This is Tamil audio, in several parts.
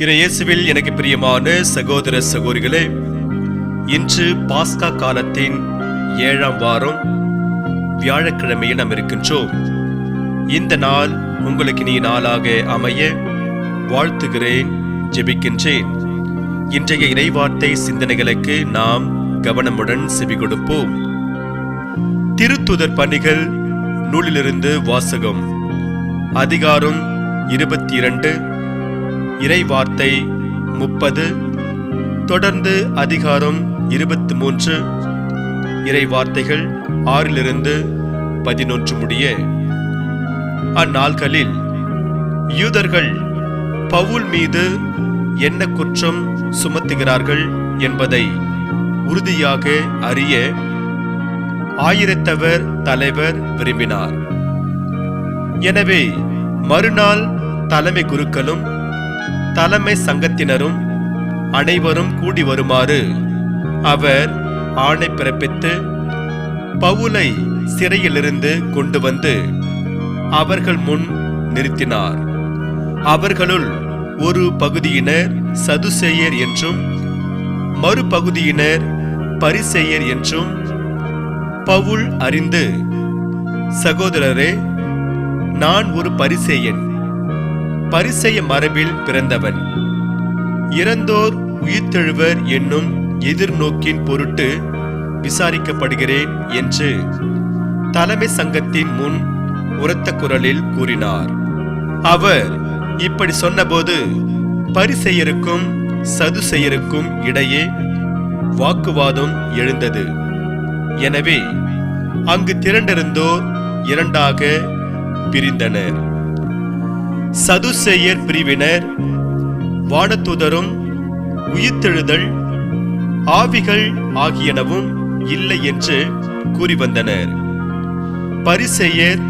இயேசுவில் எனக்கு பிரியமான சகோதர சகோதரிகளே இன்று பாஸ்கா காலத்தின் ஏழாம் வாரம் வியாழக்கிழமையில் நாம் இருக்கின்றோம். இந்த நாள் உங்களுக்கு நீ நாளாக அமைய வாழ்த்துகிறேன் ஜெபிக்கின்றேன். இன்றைய இறைவார்த்தை சிந்தனைகளுக்கு நாம் கவனமுடன் செவி கொடுப்போம் திருத்துதர் பணிகள் நூலிலிருந்து வாசகம் அதிகாரம் இருபத்தி இரண்டு இறைவார்த்தை முப்பது தொடர்ந்து அதிகாரம் இருபத்தி மூன்று. இறைவார்த்தைகள் ஆறிலிருந்து பதினொன்று முடிய. அந்நாள்களில் யூதர்கள் பவுல் மீது என்ன குற்றம் சுமத்துகிறார்கள் என்பதை உறுதியாக அறிய ஆயிரத்தவர் தலைவர் விரும்பினார். எனவே மறுநாள் தலைமை குருக்களும் தலைமை சங்கத்தினரும் அனைவரும் கூடி வருமாறு அவர் ஆணை பிறப்பித்து பவுலை சிறையிலிருந்து கொண்டு வந்து அவர்கள் முன் நிறுத்தினார். அவர்களுள் ஒரு பகுதியினர் சதுசேயர் என்றும் மறுபகுதியினர் பரிசெயர் என்றும் பவுல் அறிந்து சகோதரரே நான் ஒரு பரிசேயன். பரிசெய மரபில் பிறந்தவன். இறந்தோர் உயிர்த்தெழுவர் என்னும் எதிர்நோக்கின் பொருட்டு விசாரிக்கப்படுகிறேன் என்று தலைமை சங்கத்தின் முன் உரத்த குரலில் கூறினார். அவர் இப்படி சொன்னபோது பரிசெயருக்கும் சதுசெயருக்கும் இடையே வாக்குவாதம் எழுந்தது. எனவே அங்கு திரண்டிருந்தோர் இரண்டாக பிரிந்தனர். சதுசெயர் பிரிவினர் வானத்துதரும் உயிர்த்தெழுதல் ஆவிகள் ஆகியனவும் இல்லை என்று கூறி வந்தனர் பரிசெயர்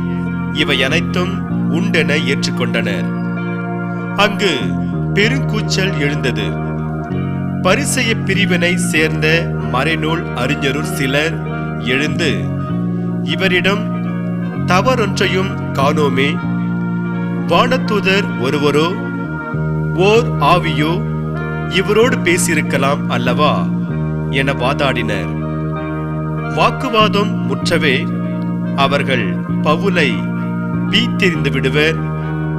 இவை அனைத்தும் உண்டென ஏற்றுக்கொண்டனர். அங்கு பெருங்கூச்சல் எழுந்தது. பரிசெய பிரிவினை சேர்ந்த மறைநூல் அறிஞரும் சிலர் எழுந்து இவரிடம் தவறொன்றையும் காணோமே வானதூதர் ஒருவரோ ஓர் ஆவியோ இவரோடு பேசியிருக்கலாம் அல்லவா? என வாதாடினர். வாக்குவாதம் முற்றவே அவர்கள் பவுலை பீத்தெறிந்து விடுவர்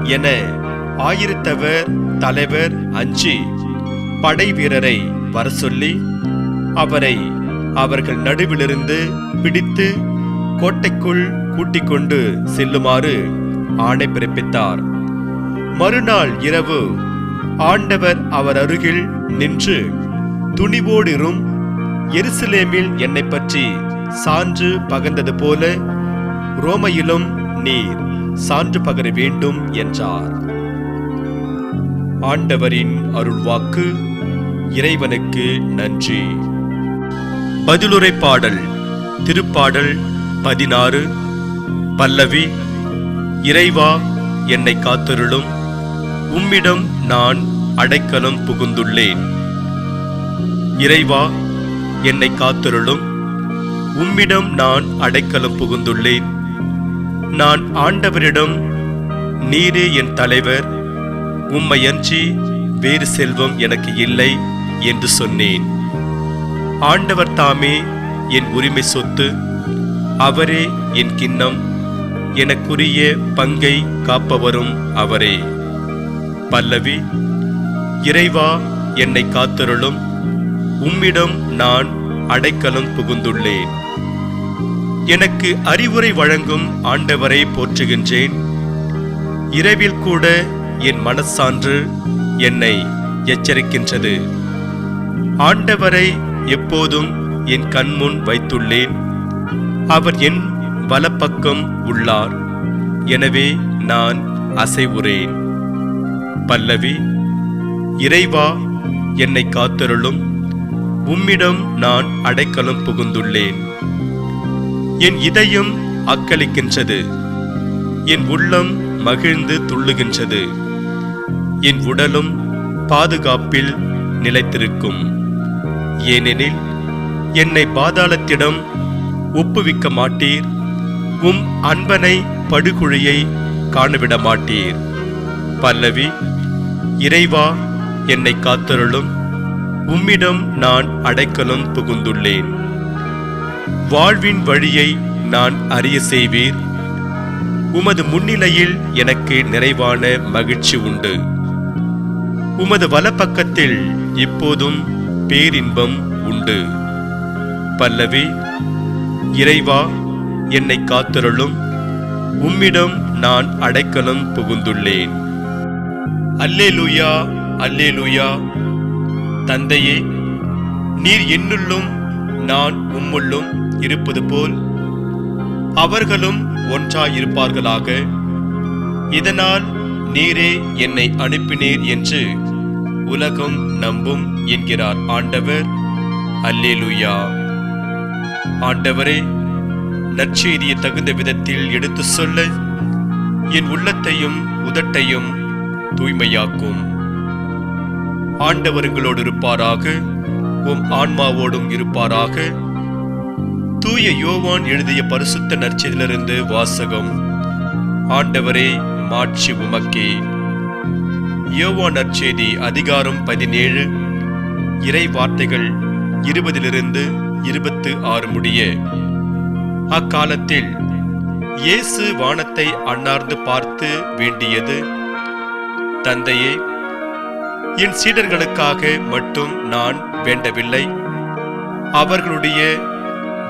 என ஆயிரத்தவர் தலைவர் அஞ்சி படை வீரரை வர சொல்லி அவரை அவர்கள் நடுவிலிருந்து பிடித்து கோட்டைக்குள் கூட்டிக் கொண்டு செல்லுமாறு ஆணை பிறப்பித்தார். மறுநாள் இரவு ஆண்டவர் அவர் அருகில் நின்று துணிவோடிரும் எருசலேமில் என்னை பற்றி சான்று பகர்ந்தது போல ரோமையிலும் நீர் சான்று பகர வேண்டும் என்றார். ஆண்டவரின் அருள்வாக்கு இறைவனுக்கு நன்றி. பதிலுரை பாடல் திருப்பாடல் பதினாறு பல்லவி இறைவா என்னை காத்தருளும். உம்மிடம் நான் அடைக்கலம் புகுந்துள்ளேன். இறைவா என்னை காத்தருளும். உம்மிடம் நான் அடைக்கலம் புகுந்துள்ளேன். நான் ஆண்டவரிடம் நீரே என் தலைவர். உம்மையன்றி வேறு செல்வம் எனக்கு இல்லை என்று சொன்னேன். ஆண்டவர் தாமே என் உரிமை சொத்து அவரே என் கிண்ணம். எனக்குரிய பங்கை காப்பவரும் அவரே. பல்லவி இறைவா என்னை காத்தருளும். உம்மிடம் நான் அடைக்கலம் புகுந்துள்ளேன். எனக்கு அறிவுரை வழங்கும் ஆண்டவரை போற்றுகின்றேன். இரவில் கூட என் மனசான்று என்னை எச்சரிக்கின்றது. ஆண்டவரை எப்போதும் என் கண்முன் வைத்துள்ளேன். அவர் என் வலப்பக்கம் உள்ளார். எனவே நான் அசைவுறேன். பல்லவி இறைவா என்னை காத்தருளும். உம்மிடம் நான் அடைக்கலம் புகுந்துள்ளேன். என் இதயம் அக்களிக்கின்றது என் உள்ளம் மகிழ்ந்து துள்ளுகின்றது. என் உடலும் பாதுகாப்பில் நிலைத்திருக்கும். ஏனெனில் என்னை பாதாளத்திடம் ஒப்புவிக்க மாட்டீர். உம் அன்பனை படுகுழியை காணவிட மாட்டீர் பல்லவி இறைவா என்னை காத்தருளும். உம்மிடம் நான் அடைக்கலம் புகுந்துள்ளேன். வாழ்வின் வழியை நான் அறிய செய்வீர். உமது முன்னிலையில் எனக்கு நிறைவான மகிழ்ச்சி உண்டு. உமது வலப்பக்கத்தில் இப்போதும் பேரின்பம் உண்டு. பல்லவி இறைவா என்னை காத்தருளும். உம்மிடம் நான் அடைக்கலம் புகுந்துள்ளேன். அல்லேலூயா அல்லேலூயா. தந்தையே நீர் என்னுள்ளும் நான் உம்முள்ளும் இருப்பது போல் அவர்களும் ஒன்றாயிருப்பார்களாக. இதனால் நீரே என்னை அனுப்பினீர் என்று உலகம் நம்பும் என்கிறார் ஆண்டவர். அல்லேலூயா. ஆண்டவரே நற்செய்தியை தகுந்த விதத்தில் எடுத்து சொல்ல என் உள்ளத்தையும் உதட்டையும் தூய்மையாக்கும். ஆண்டவர்களோடு இருப்பாராக உம் ஆன்மாவோடும் இருப்பாராக. தூய யோவான் எழுதிய பரிசுத்த நற்செய்தியிலிருந்து வாசகம். ஆண்டவரே மாட்சி உமக்கே. யோவான் நற்செய்தி அதிகாரம் பதினேழு இறை வார்த்தைகள் இருபதிலிருந்து இருபத்து ஆறு முடிய. அக்காலத்தில் இயேசு வானத்தை அண்ணார்ந்து பார்த்து வேண்டியது தந்தையே என் சீடர்களுக்காக மட்டும் நான் வேண்டவில்லை. அவர்களுடைய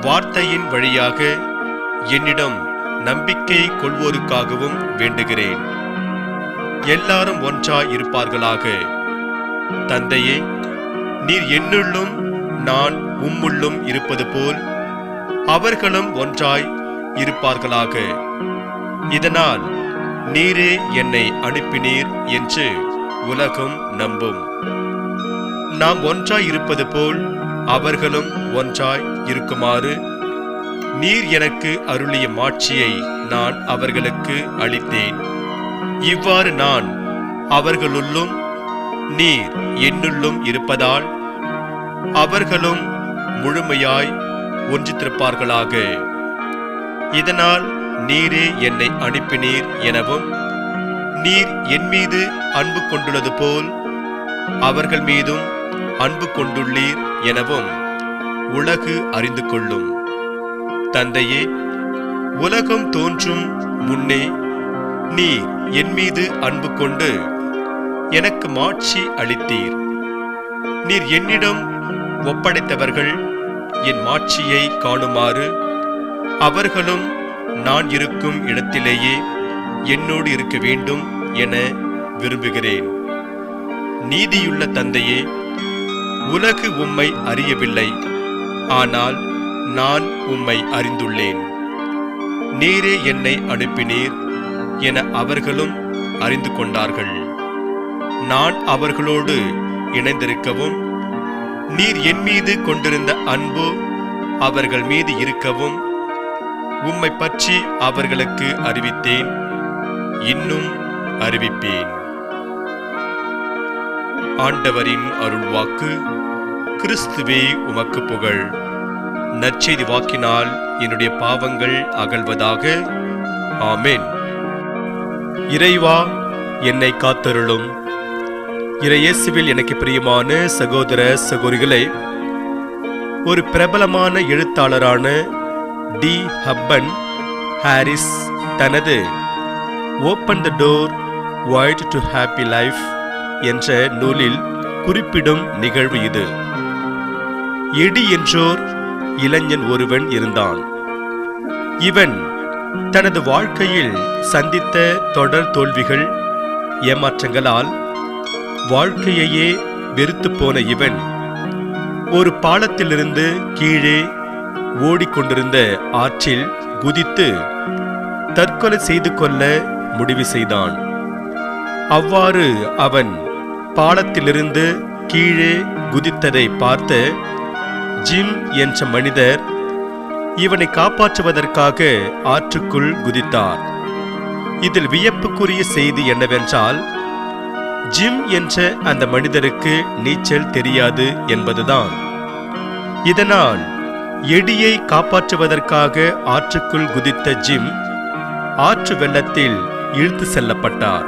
வார்த்தையின் வழியாக என்னிடம் நம்பிக்கை கொள்வோருக்காகவும் வேண்டுகிறேன். எல்லாரும் ஒன்றாய் இருப்பார்களாக. தந்தையே நீர் என்னுள்ளும் நான் உம்முள்ளும் இருப்பது போல் அவர்களும் ஒன்றாய் இருப்பார்களாக. இதனால் நீரே என்னை அனுப்பினீர் என்று உலகம் நம்பும். நாம் ஒன்றாய் இருப்பது போல் அவர்களும் ஒன்றாய் இருக்குமாறு நீர் எனக்கு அருளிய மாட்சியை நான் அவர்களுக்கு அளித்தேன். இவ்வாறு நான் அவர்களுள்ளும் நீர் என்னுள்ளும் இருப்பதால் அவர்களும் முழுமையாய் ஒன்றித்திருப்பார்களாக. இதனால் நீரே என்னை அனுப்பினீர் எனவும் நீர் என் மீது அன்பு கொண்டுள்ளது போல் அவர்கள் மீதும் அன்பு கொண்டுள்ளீர் எனவும் உலகு அறிந்து கொள்ளும். தந்தையே உலகம் தோன்றும் முன்னே நீர் என் மீது அன்பு கொண்டு எனக்கு மாட்சி அளித்தீர். நீர் என்னிடம் ஒப்படைத்தவர்கள் என் மாட்சியை காணுமாறு அவர்களும் நான் இருக்கும் இடத்திலேயே என்னோடு இருக்க வேண்டும் என விரும்புகிறேன். நீதியுள்ள தந்தையே உலகு உம்மை அறியவில்லை. ஆனால் நான் உம்மை அறிந்துள்ளேன். நீரே என்னை அனுப்பினீர் என அவர்களும் அறிந்து கொண்டார்கள். நான் அவர்களோடு இணைந்திருக்கவும் நீர் என் மீது கொண்டிருந்த அன்பு அவர்கள் மீது இருக்கவும் உம்மை பற்றி அவர்களுக்கு அறிவித்தேன் இன்னும் அறிவிப்பேன். ஆண்டவரின் அருள்வாக்கு கிறிஸ்துவே உமக்கு புகழ். நற்செய்தி வாக்கினால் என்னுடைய பாவங்கள் அகழ்வதாக ஆமேன். இறைவா என்னை காத்தருளும். இறையேசுவில் எனக்கு பிரியமான சகோதர சகோரிகளை ஒரு பிரபலமான எழுத்தாளரான டி ஹப்பன் ஹாரிஸ் தனது open the door wide to happy life என்ற நூலில் குறிப்பிடும் நிகழ்வு இது. எடி என்றோர் இளைஞன் ஒருவன் இருந்தான். இவன் தனது வாழ்க்கையில் சந்தித்த தொடர் தோல்விகள் ஏமாற்றங்களால் வாழ்க்கையையே வெறுத்துப் போன இவன். ஒரு பாலத்திலிருந்து கீழே ஓடிக்கொண்டிருந்த ஆற்றில் குதித்து தற்கொலை செய்து கொள்ள முடிவு செய்தான். அவ்வாறு அவன் பாலத்திலிருந்து கீழே குதித்ததை பார்த்த ஜிம் என்ற மனிதர் இவனை காப்பாற்றுவதற்காக ஆற்றுக்குள் குதித்தார். இதில் வியப்புக்குரிய செய்தி என்னவென்றால் ஜிம் என்ற அந்த மனிதருக்கு நீச்சல் தெரியாது என்பதுதான். இதனால் எடியை காப்பாற்றுவதற்காக ஆற்றுக்குள் குதித்த ஜிம் ஆற்று வெள்ளத்தில் இழுத்து செல்லப்பட்டார்.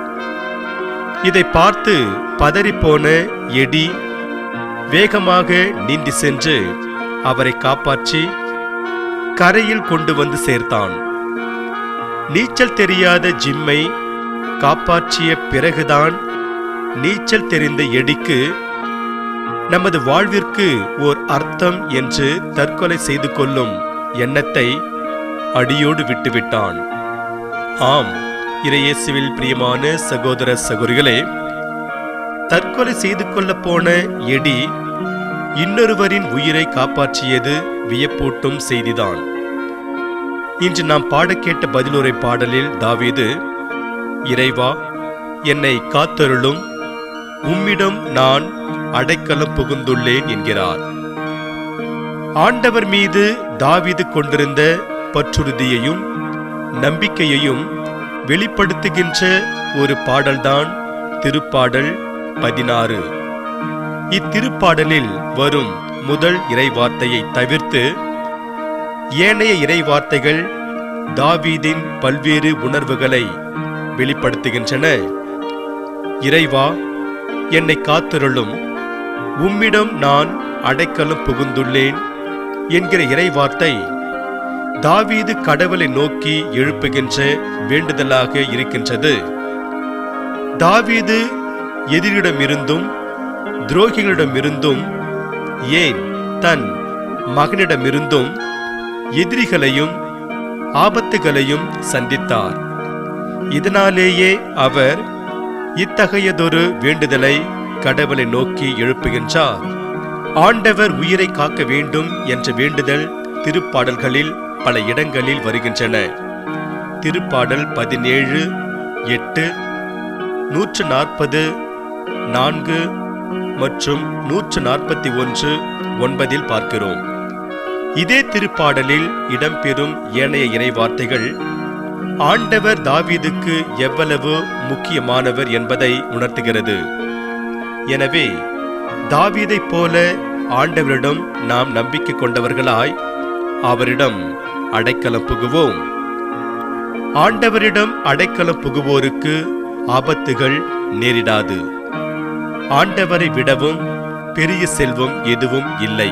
இதை பார்த்து பதறிப்போன எடி வேகமாக நீந்தி சென்று அவரை காப்பாற்றி கரையில் கொண்டு வந்து சேர்த்தான். நீச்சல் தெரியாத ஜிம்மை காப்பாற்றிய பிறகுதான் நீச்சல் தெரிந்த எடிக்கு நமது வாழ்விற்கு ஓர் அர்த்தம் என்று தற்கொலை செய்து கொள்ளும் எண்ணத்தை அடியோடு விட்டுவிட்டான். ஆம் இறையேசுவில் பிரியமான சகோதர சகோதரிகளே தற்கொலை செய்து கொள்ள போன எடி இன்னொருவரின் உயிரை காப்பாற்றியது வியப்பூட்டும் செய்திதான். இன்று நாம் பாடக்கேட்ட பதிலுரை பாடலில் தாவீது இறைவா என்னை காத்தருளும் உம்மிடம் நான் அடைக்கலம் புகுந்துள்ளேன் என்கிறார். ஆண்டவர் மீது தாவீது கொண்டிருந்த பற்றுறுதியையும் நம்பிக்கையையும் வெளிப்படுத்துகின்ற ஒரு பாடல்தான் திருப்பாடல் பதினாறு. இத்திருப்பாடலில் வரும் முதல் இறைவார்த்தையை தவிர்த்து ஏனைய இறைவார்த்தைகள் தாவீதின் பல்வேறு உணர்வுகளை வெளிப்படுத்துகின்றன. இறைவா என்னை காத்திருளும். உம்மிடம் நான் அடைக்கலம் புகுந்துள்ளேன் என்கிற இறைவார்த்தை தாவீது கடவுளை நோக்கி எழுப்புகின்ற வேண்டுதலாக இருக்கின்றது. தாவீது எதிரிடமிருந்தும் துரோகிகளிடமிருந்தும் ஏன் தன் மகனிடமிருந்தும் எதிரிகளையும் ஆபத்துகளையும் சந்தித்தார். இதனாலேயே அவர் இத்தகையதொரு வேண்டுதலை கடவுளை நோக்கி எழுப்புகின்றார். ஆண்டவர் உயிரை காக்க வேண்டும் என்ற வேண்டுதல் திருப்பாடல்களில் பல இடங்களில் வருகின்றன. திருப்பாடல் பதினேழு எட்டு நூற்று நாற்பது நான்கு மற்றும் நூற்று நாற்பத்தி ஒன்று ஒன்பதில் பார்க்கிறோம். இதே திருப்பாடலில் இடம்பெறும் ஏனைய இறைவார்த்தைகள் ஆண்டவர் தாவீதுக்கு எவ்வளவு முக்கியமானவர் என்பதை உணர்த்துகிறது. எனவே தாவீதைப் போல ஆண்டவரிடம் நாம் நம்பிக்கை கொண்டவர்களாய் அவரிடம் அடைக்கலம் புகுவோம். ஆண்டவரிடம் அடைக்கலம் புகுவோருக்கு ஆபத்துகள் நேரிடாது. ஆண்டவரை விடவும் பெரிய செல்வம் எதுவும் இல்லை.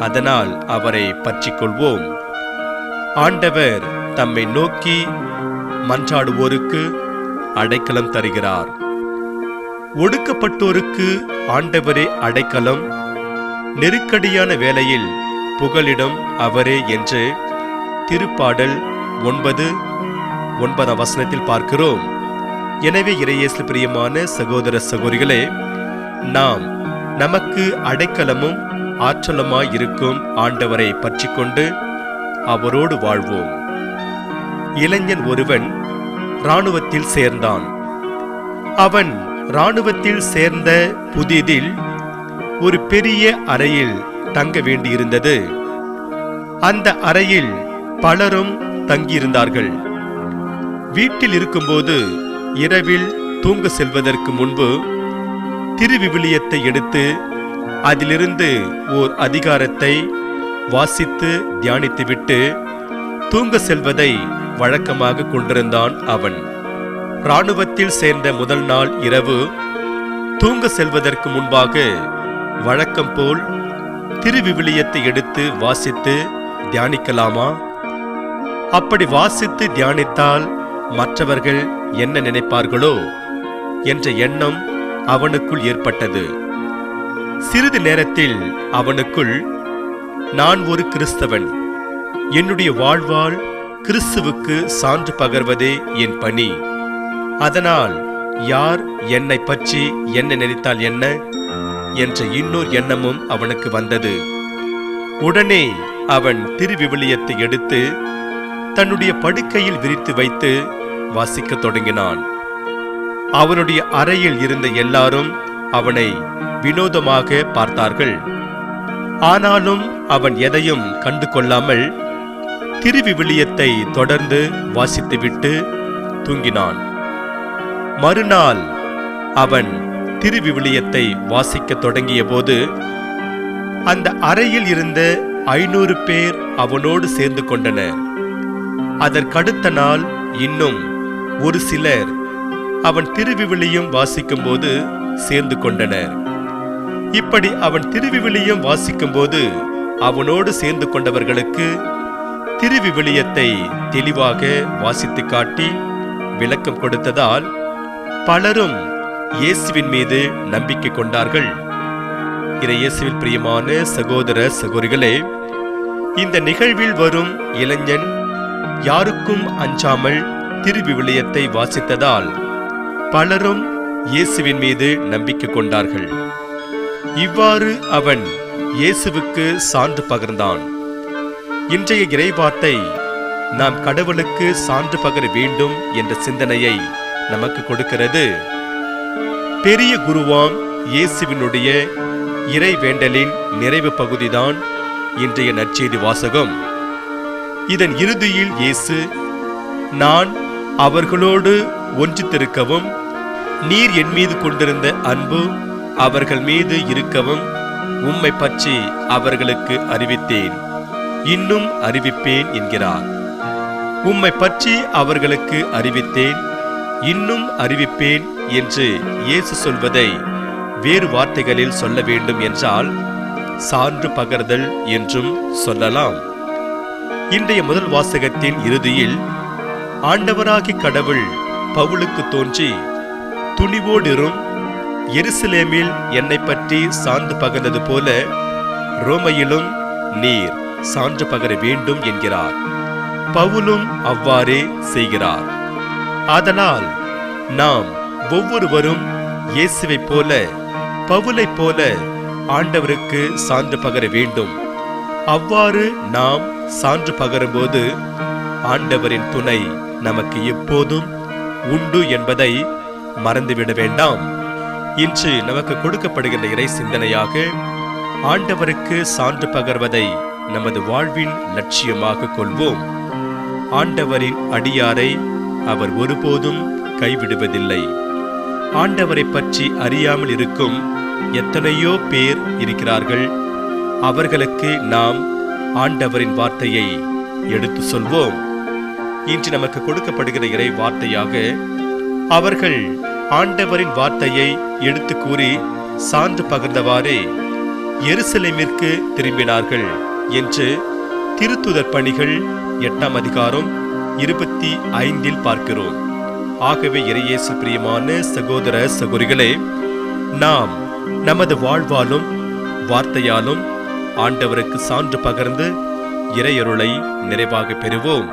அதனால் அவரை பற்றிக்கொள்வோம். ஆண்டவர் தம்மை நோக்கி மன்றாடுவோருக்கு அடைக்கலம் தருகிறார். ஒடுக்கப்பட்டோருக்கு ஆண்டவரே அடைக்கலம் நெருக்கடியான வேளையில் புகலிடம் அவரே என்று திருப்பாடல் ஒன்பது ஒன்பதாம் வசனத்தில் பார்க்கிறோம். எனவே இறையேசு பிரியமான சகோதர சகோதரிகளே நாம் நமக்கு அடைக்கலமும் ஆற்றலுமாய் இருக்கும் ஆண்டவரை பற்றிக்கொண்டு அவரோடு வாழ்வோம். இளைஞன் ஒருவன் இராணுவத்தில் சேர்ந்தான். அவன் இராணுவத்தில் சேர்ந்த புதிதில் ஒரு பெரிய அறையில் தங்க வேண்டியிருந்தது. அந்த அறையில் பலரும் தங்கியிருந்தார்கள். வீட்டில் இருக்கும்போது இரவில் தூங்க செல்வதற்கு முன்பு திருவிவிலியத்தை எடுத்து அதிலிருந்து ஓர் அதிகாரத்தை வாசித்து தியானித்துவிட்டு தூங்க செல்வதை வழக்கமாக கொண்டிருந்தான் அவன். இராணுவத்தில் சேர்ந்த முதல் நாள் இரவு தூங்க செல்வதற்கு முன்பாக வழக்கம் போல் திருவிவிலியத்தை எடுத்து வாசித்து தியானிக்கலாமா? அப்படி வாசித்து தியானித்தால் மற்றவர்கள் என்ன நினைப்பார்களோ என்ற எண்ணம் அவனுக்குள் ஏற்பட்டது. சிறிது நேரத்தில் அவனுக்குள் நான் ஒரு கிறிஸ்தவன் என்னுடைய வாழ்வால் கிறிஸ்துவுக்கு சான்று பகர்வதே என் பணி. அதனால் யார் என்னை பற்றி என்ன நினைத்தால் என்ன? என்ற இன்னொரு எண்ணமும் அவனுக்கு வந்தது. உடனே அவன் திருவிவிலியத்தை எடுத்து தன்னுடைய படுக்கையில் விரித்து வைத்து வாசிக்கத் தொடங்கினான். அவனுடைய அறையில் இருந்த எல்லாரும் அவனை வினோதமாக பார்த்தார்கள். ஆனாலும் அவன் எதையும் கண்டு கொள்ளாமல் திருவிவிலியத்தை தொடர்ந்து வாசித்துவிட்டு தூங்கினான். மறுநாள் அவன் திருவிவிலியத்தை வாசிக்கத் தொடங்கியபோது அந்த அறையில் இருந்த ஐநூறு பேர் அவனோடு சேர்ந்து கொண்டனர். அதற்கடுத்த நாள் இன்னும் ஒரு சிலர் அவன் திருவிவிலியம் வாசிக்கும்போது சேர்ந்து கொண்டனர். இப்படி அவன் திருவிவிலியம் வாசிக்கும்போது அவனோடு சேர்ந்து கொண்டவர்களுக்கு திருவிவிலியத்தை தெளிவாக வாசித்து காட்டி விளக்கம் கொடுத்ததால் பலரும் இயேசுவின் மீது நம்பிக்கை கொண்டார்கள். இறை இயேசுவில் பிரியமான சகோதர சகோதரிகளே இந்த நிகழ்வில் வரும் இளைஞன் யாருக்கும் அஞ்சாமல் திருவிவிலியத்தை வாசித்ததால் பலரும் இயேசுவின் மீது நம்பிக்கை கொண்டார்கள். இவ்வாறு அவன் இயேசுவுக்கு சான்று பகர்ந்தான். இன்றைய இறைவார்த்தை நாம் கடவுளுக்கு சான்று பகர வேண்டும் என்ற சிந்தனையை நமக்கு கொடுக்கிறது. பெரிய குருவாம் இயேசுவினுடைய இறைவேண்டலின் நிறைவு பகுதிதான் இன்றைய நற்செய்தி வாசகம். இதன் இறுதியில் இயேசு நான் அவர்களோடு ஒன்றித்திருக்கவும் நீர் என் மீது கொண்டிருந்த அன்பு அவர்கள் மீது இருக்கவும் உம்மை பற்றி அவர்களுக்கு அறிவித்தேன். இன்னும் அறிவிப்பேன் என்கிறார். உம்மை பற்றி அவர்களுக்கு அறிவித்தேன் இன்னும் அறிவிப்பேன் என்று இயேசு சொல்வதை வேறு வார்த்தைகளில் சொல்ல வேண்டும் என்றால் சான்று பகர்தல் என்றும் சொல்லலாம். இன்றைய முதல் வாசகத்தின் இறுதியில் ஆண்டவராகி கடவுள் பவுலுக்கு தோன்றி துணிவோடிரும் எருசலேமில் என்னை பற்றி சான்று பகர்ந்தது போல ரோமையிலும் நீர். சான்று பகர வேண்டும் என்கிறார். பவுலும் அவ்வாறே செய்கிறார். அதனால் நாம் ஒவ்வொருவரும் இயேசுவைப் போல பவுலைப் போல ஆண்டவருக்கு சான்று பகர வேண்டும். அவ்வாறு நாம் சான்று பகரும்போது ஆண்டவரின் துணை நமக்கு எப்போதும் உண்டு என்பதை மறந்துவிட வேண்டாம். இன்று நமக்கு கொடுக்கப்படுகின்ற இறை சிந்தனையாக ஆண்டவருக்கு சான்று பகர்வதை நமது வாழ்வின் லட்சியமாக கொள்வோம். ஆண்டவரின் அடியாரை அவர் ஒருபோதும் கைவிடுவதில்லை. ஆண்டவரை பற்றி அறியாமல் இருக்கும் எத்தனையோ பேர் இருக்கிறார்கள். அவர்களுக்கு நாம் ஆண்டவரின் வார்த்தையை எடுத்து சொல்வோம். இன்று நமக்கு கொடுக்கப்படுகிற இறை வார்த்தையாக அவர்கள் ஆண்டவரின் வார்த்தையை எடுத்து கூறி சான்று பகிர்ந்தவாறே எருசலேமிற்கு திரும்பினார்கள். என்று திருத்துதர் பணிகள் எட்டாம் அதிகாரம் இருபத்தி ஐந்தில் பார்க்கிறோம். ஆகவே இறையேசு பிரியமான சகோதர சகோதரிகளே நாம் நமது வாழ்வாலும் வார்த்தையாலும் ஆண்டவருக்கு சான்று பகர்ந்து இறையருளை நிறைவாக பெறுவோம்.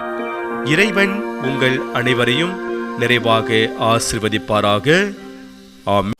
இறைவன் உங்கள் அனைவரையும் நிறைவாக ஆசிர்வதிப்பாராக. ஆம்